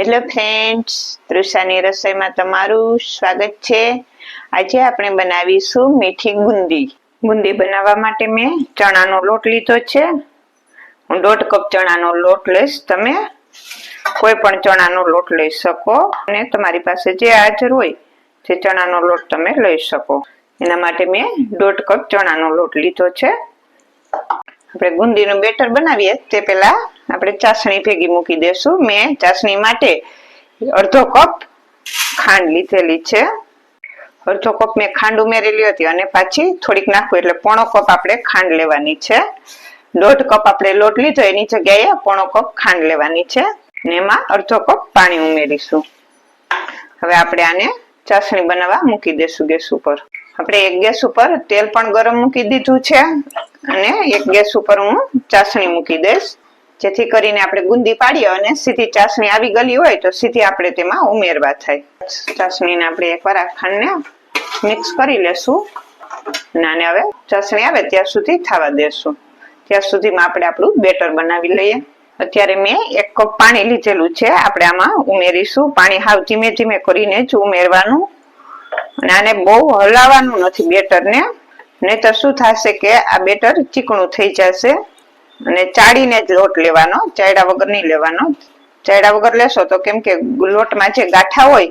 Hello friends તૃષાની રસોઈમાં તમારું સ્વાગત છે. આજે આપણે બનાવીશું મીઠી ગુંદી ગુંદી બનાવવા માટે મેં ચણાનો લોટ લીધો છે. હું દોઢ કપ ચણાનો લોટ લઈશ. તમે કોઈ પણ ચણાનો લોટ લઈ શકો અને તમારી પાસે જે હાજર હોય તે ચણાનો લોટ તમે લઈ શકો. એના માટે મેં દોઢ કપ ચણાનો લોટ લીધો છે. આપણે ગુંદીનું બેટર બનાવીએ તે પહેલા આપણે ચાસણી ભેગી મૂકી દેશું. મેં ચાસણી માટે અડધો કપ ખાંડ લીધેલી છે. અડધો કપ મેં ખાંડ ઉમેરેલી હતી અને પાછી થોડીક નાખું એટલે પોણો કપ આપણે ખાંડ લેવાની છે. દોઢ કપ આપણે લોટ લીધો, એની જગ્યાએ પોણો કપ ખાંડ લેવાની છે. ને એમાં અડધો કપ પાણી ઉમેરીશું. હવે આપણે આને ચાસણી બનાવવા મૂકી દેશું ગેસ ઉપર. આપણે એક ગેસ ઉપર તેલ પણ ગરમ મૂકી દીધું છે અને એક ગેસ ઉપર હું ચાસણી મૂકી દઈશ. જેથી કરીને આપણે ગુંદી પાડીએ અને સીધી ચાસણી આવી ગલી હોય તો સીધી આપણે તેમાં ઉમેરવા થાય. ચાસણીને આપણે એકવાર આ ખાંડને મિક્સ કરી લેશું. અને હવે ચાસણી આવે ત્યાં સુધી થવા દેશું. ત્યાં સુધીમાં આપણે આપણું બેટર બનાવી લઈએ. અત્યારે મેં એક કપ પાણી લીધેલું છે. આપણે આમાં ઉમેરીશું. પાણી હાવ ધીમે ધીમે કરીને જ ઉમેરવાનું. અને આને બહુ હલાવવાનું નથી બેટરને. નહીં તો શું થશે કે આ બેટર ચીકણું થઈ જશે. અને ચાળીને જ લોટ લેવાનો, ચાયડા વગર નહીં લેવાનો. ચાયડા વગર લેશો તો કેમ કે લોટમાં જે ગાંઠા હોય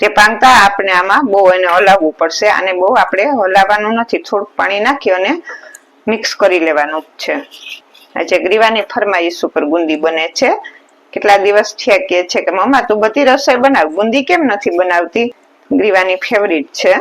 તે પાંગતા આપણે આમાં બહુ એને હલાવવું પડશે અને બહુ આપણે હલાવવાનું નથી. થોડુંક પાણી નાખી અને મિક્સ કરી લેવાનું છે. આજે ગ્રીવાની ફરમાઈશ ઉપર ગુંદી બને છે. કેટલા દિવસ થયા કે છે કે, મમ્મા, તું બધી રસોઈ બનાવ. ગુંદી કેમ નથી બનાવતી? ગ્રીવાની ફેવરિટ છે.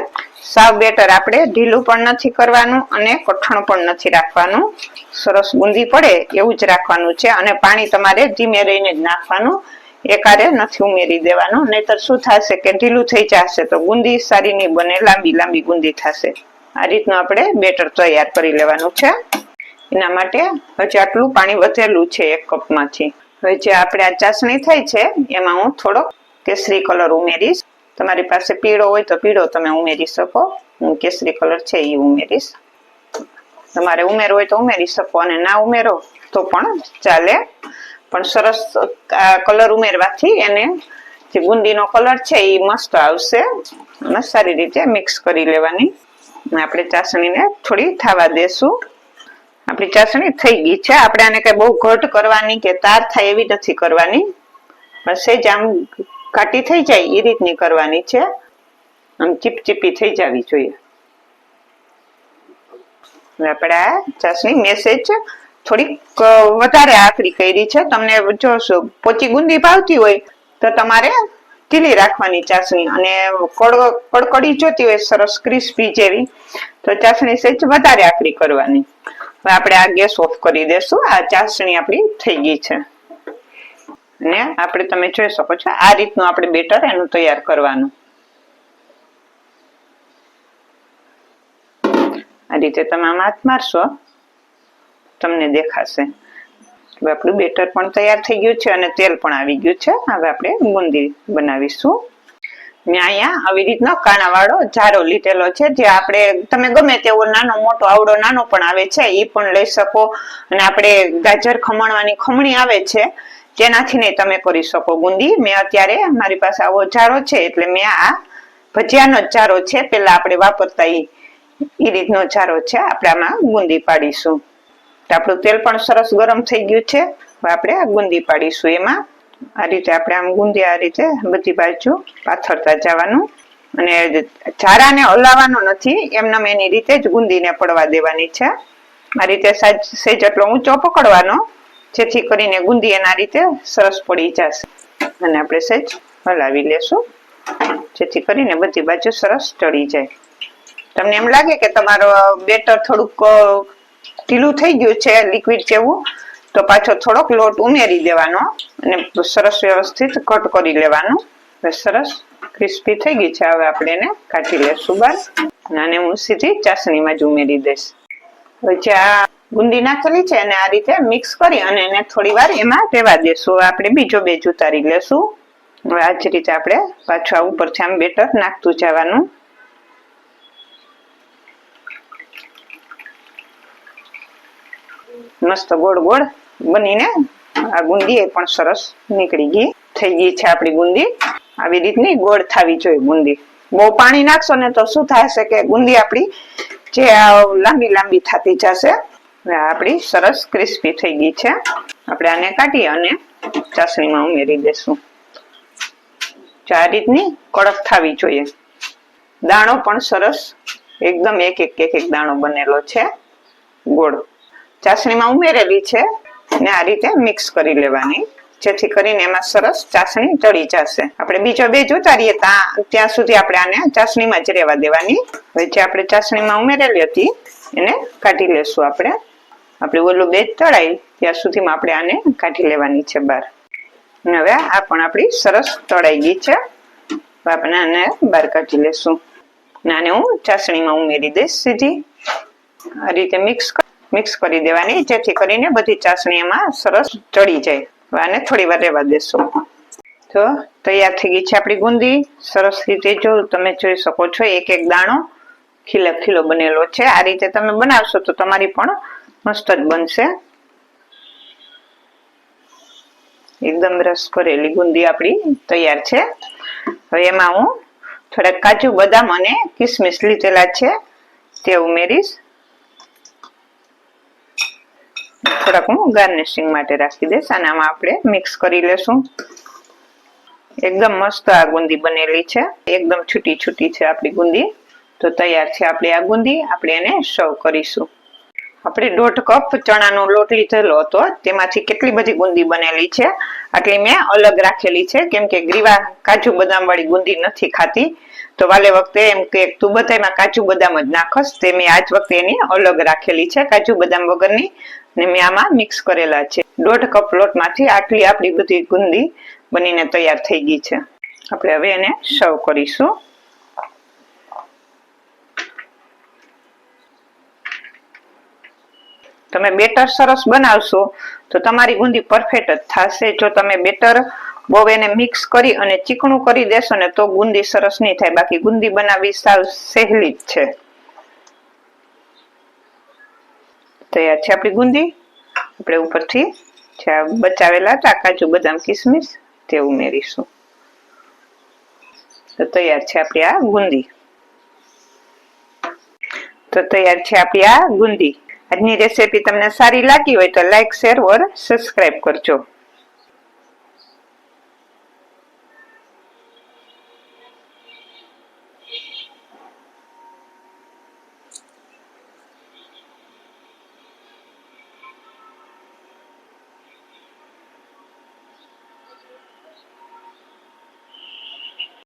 સાવ બેટર. આપણે ઢીલું પણ નથી કરવાનું અને કઠણ પણ નથી રાખવાનું. સરસ ગુંદી પડે એવું જ રાખવાનું છે અને પાણી તમારે ધીમે રહીને જ નાખવાનું. એકારે નથી ઉમેરી દેવાનું. નહીતર શું થશે કે ઢીલું થઈ જશે તો ગુંદી સારી નહીં બને, લાંબી લાંબી ગુંદી થશે. આ રીતનું આપણે બેટર તૈયાર કરી લેવાનું છે. એના માટે હજી આટલું પાણી વધેલું છે એક કપમાંથી. હવે જે આપણે આ ચાસણી થઈ છે. એમાં હું થોડોક કેસરી કલર ઉમેરીશ. તમારી પાસે પીળો હોય તો પીળો તમે ઉમેરી શકો. હું કેસરી કલર છે એ ઉમેરીશ. તમારે ઉમેરવો હોય તો ઉમેરી શકો અને ના ઉમેરો તો પણ ચાલે. પણ સરસ, આ કલર ઉમેરવાથી એને જે બુંદીનો કલર છે એ મસ્ત આવશે અને સારી રીતે મિક્સ કરી લેવાની. આપણે ચાસણીને થોડી થવા દેશું. આપણી ચાસણી થઈ ગઈ છે. આપણે આને કઈ બહુ ઘટ કરવાની કે તાર થાય એવી નથી કરવાની. બસ જ આમ ઘાટી થઈ જાય એ રીતની કરવાની છે. આમ ચીપચીપી થઈ જવી જોઈએ. આપણે આ ચાસણી મેસેજ થોડીક વધારે આકરી કરી છે. તમને જો પોચી ગુંદી ભાવતી હોય તો તમારે ઢીલી રાખવાની ચાસણી અને કડ, કડકડી જોતી હોય સરસ ક્રિસ્પી જેવી, તો ચાસણી સહેજ વધારે આકરી કરવાની. હવે આપણે આ ગેસ ઓફ કરી દેશું. આ ચાસણી આપણી થઈ ગઈ છે. ને આપણે તમે જોઈ શકો છો, આ રીતનું આપણે બેટર એનું તૈયાર કરવાનું. આ રીતે તમે આમ હાથ મારશો, તમને દેખાશે. હવે આપણું બેટર પણ તૈયાર થઈ ગયું છે અને તેલ પણ આવી ગયું છે. હવે આપણે બુંદી બનાવીશું. મેં અહીંયા આવી રીતનો કાણાવાળો જારો લીધેલો છે, જે આપણે, તમે ગમે તેવો નાનો, મોટો, આવડો, નાનો પણ આવે છે એ પણ લઈ શકો. અને આપણે ગાજર ખમણવાની ખમણી આવે છે. તેનાથી નહીં તમે કરી શકો ગુંદી. મેં અત્યારે મારી પાસે આવો ચારો છે, એટલે મેં આ ભજીયાનો જારો છે. પેલા આપણે વાપરતા એ રીતનો ચારો છે. આપણે આમાં ગુંદી પાડીશું. આપણું તેલ પણ સરસ ગરમ થઈ ગયું છે. આપણે આ ગુંદી પાડીશું એમાં. આ રીતે આપણે આમ ગુંદી આ રીતે બધી બાજુ પાથરતા જવાનું. અને ચારાને હલાવવાનો નથી. એમને એની રીતે જ ગુંદીને પડવા દેવાની છે. આ રીતે સાજ- સહેજ એટલો ઊંચો પકડવાનો. જેથી કરીને ગુંદી એના રીતે સરસ પડી જશે. અને આપણે સહેજ હલાવી લેશું. જેથી કરીને બધી બાજુ સરસ ચડી જાય. તમને એમ લાગે કે તમારો બેટર થોડુંક ઢીલું થઈ ગયું છે લિક્વિડ જેવું, તો પાછો થોડોક લોટ ઉમેરી દેવાનો અને સરસ વ્યવસ્થિત કટ કરી લેવાનું. સરસ ક્રિસ્પી થઈ ગઈ છે. હવે આપણે એને કાઢી લેશું બહાર. અને હું સીધી ચાસણીમાં જ ઉમેરી દઈશ. હવે જે આ ગુંદી નાખેલી છે અને આ રીતે મિક્સ કરી અને એને થોડી વાર એમાં રહેવા દેશું. આપણે બીજો બેજ ઉતારી લેશું. હવે આ જ રીતે આપણે પાછું આ ઉપરથી આમ બેટર નાખતું જવાનું. મસ્ત ગોળ ગોળ બનીને આ ગુંદી એ પણ સરસ નીકળી ગઈ. થઈ ગઈ છે આપણી ગુંદી આવી રીતની ગોળ થવી જોઈએ ગુંદી બહુ પાણી નાખશો ને તો શું થશે કે ગુંદી આપણી જે લાંબી લાંબી થતી જશે. આપણી સરસ ક્રિસ્પી થઈ ગઈ છે. આપણે આને કાઢી અને ચાસણીમાં ઉમેરી દેશું. આ રીતની કડક થવી જોઈએ. દાણો પણ સરસ એકદમ એક એક એક એક દાણો બનેલો છે. ગોળ. ચાસણીમાં ઉમેરેલી છે ને આ રીતે મિક્સ કરી લેવાની. જેથી કરીને એમાં સરસ ચાસણી ચડી જશે. આપણે બીજો બે ઉતારીએ ત્યાં સુધી આપણે આને ચાસણીમાં જ રહેવા દેવાની. હવે જે આપણે ચાસણીમાં ઉમેરેલી હતી એને કાઢી લેશું આપણે. આપણે ઓલું બે તળાય ત્યાં સુધીમાં આપણે આને કાઢી લેવાની છે બહાર. હવે આ પણ આપણી સરસ તળાઈ ગઈ છે આપણે આને બહાર કાઢી લેશું. આને હું ચાસણીમાં ઉમેરી દઈશ સીધી. આ રીતે મિક્સ મિક્સ કરી દેવાની, જેથી કરીને બધી ચાસણી એમાં સરસ ચડી જાય. આને થોડી વાર રહેવા દેશું. તો તૈયાર થઈ ગઈ છે આપણી ગુંદી. સરસ રીતે જો તમે જોઈ શકો છો એક એક દાણો ખીલો ખીલો બનેલો છે. આ રીતે તમે બનાવશો તો તમારી પણ મસ્ત બનશે. એકદમ રસ કરેલી ગુંદી આપણી તૈયાર છે. હવે એમાં હું થોડાક કાજુ, બદામ અને કિસમિસ લીધેલા છે. તે ઉમેરીશ. થોડાક હું ગાર્નિશિંગ માટે રાખી દઈશ અને આમાં આપણે મિક્સ કરી લેશું. એકદમ મસ્ત આ ગુંદી બનેલી છે. એકદમ છૂટી છૂટી છે આપણી ગુંદી. તો તૈયાર છે આપણી આ ગુંદી. આપણે એને સર્વ કરીશું. આપણે દોઢ કપ ચણાનો લોટ લીધેલો હતો. તેમાંથી કેટલી બધી ગુંદી બનેલી છે? આટલી મેં અલગ રાખેલી છે. કેમ કે ગ્રીવા કાજુ બદામ વાળી ગુંદી નથી ખાતી. તો વાલે વખતે એમ કે, તું બધામાં કાજુ બદામ જ નાખસ. તે મેં આજ વખતે એની અલગ રાખેલી છે, કાજુ બદામ વગરની. ને મેં આમાં મિક્સ કરેલા છે. દોઢ કપ લોટમાંથી આટલી આપણી બધી ગુંદી બનીને તૈયાર થઈ ગઈ છે. આપણે હવે એને સર્વ કરીશું. તમે બેટર સરસ બનાવશો, તો તમારી ગુંદી પરફેક્ટ જ થશે. જો તમે બેટર બહુ એને મિક્સ કરી અને ચીકણું કરી દેશો ને, તો ગુંદી સરસ નહીં થાય. બાકી ગુંદી બનાવવી સાવ સહેલી જ છે. તૈયાર છે આપણી ગુંદી? આપણે ઉપરથી જ્યાં બચાવેલા હતા કાજુ બદામ કિસમિસ, તે ઉમેરીશું. તો તૈયાર છે આપણી આ ગુંદી. તો તૈયાર છે આપણી આ ગુંદી. આજની રેસીપી તમને સારી લાગી હોય તો લાઈક શેર ઓર સબસ્ક્રાઇબ કરજો.